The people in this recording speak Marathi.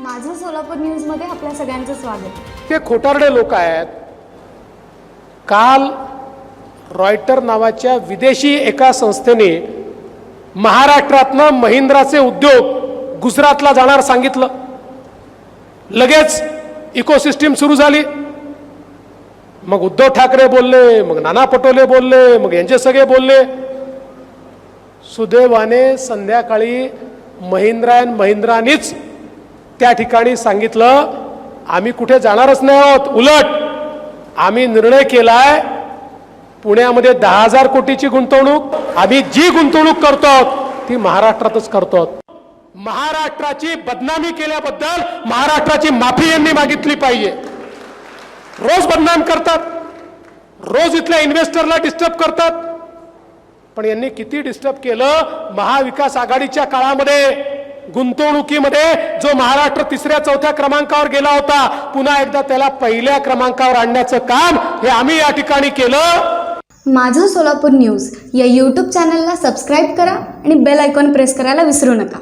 सोलापूर न्यूजमध्ये आपल्या सगळ्यांचं स्वागत. ते खोटारडे लोक आहेत. काल रॉयटर नावाच्या विदेशी एका संस्थेने महाराष्ट्रातनं महिंद्राचे उद्योग गुजरातला जाणार सांगितलं. लगेच इकोसिस्टीम सुरू झाली. मग उद्धव ठाकरे बोलले मग नाना पटोले बोलले मग यांचे सगळे बोलले. सुदैवाने संध्याकाळी महिंद्रा अँड महिंद्रानीच त्या ठिकाणी सांगितलं आम्ही कुठे जाणारच नाही आहोत उलट. आम्ही निर्णय केलाय पुण्यामध्ये दहा हजार कोटीची गुंतवणूक. आम्ही जी गुंतवणूक करतो आहोत ती महाराष्ट्रातच करतो आहोत. महाराष्ट्राची बदनामी केल्याबद्दल महाराष्ट्राची माफी यांनी मागितली पाहिजे. रोज बदनाम करतात. रोज इथल्या इन्व्हेस्टरला डिस्टर्ब करतात. पण यांनी किती डिस्टर्ब केलं? महाविकास आघाडीच्या काळामध्ये. गुंतवणुकीमध्ये जो महाराष्ट्र तिसऱ्या चौथ्या क्रमांकावर गेला होता पुन्हा एकदा त्याला पहिल्या क्रमांकावर आणण्याचं काम हे आम्ही या ठिकाणी केलं. माझं सोलापूर न्यूज या यूट्यूब चॅनलला सबस्क्राईब करा आणि बेल आयकॉन प्रेस करायला विसरू नका.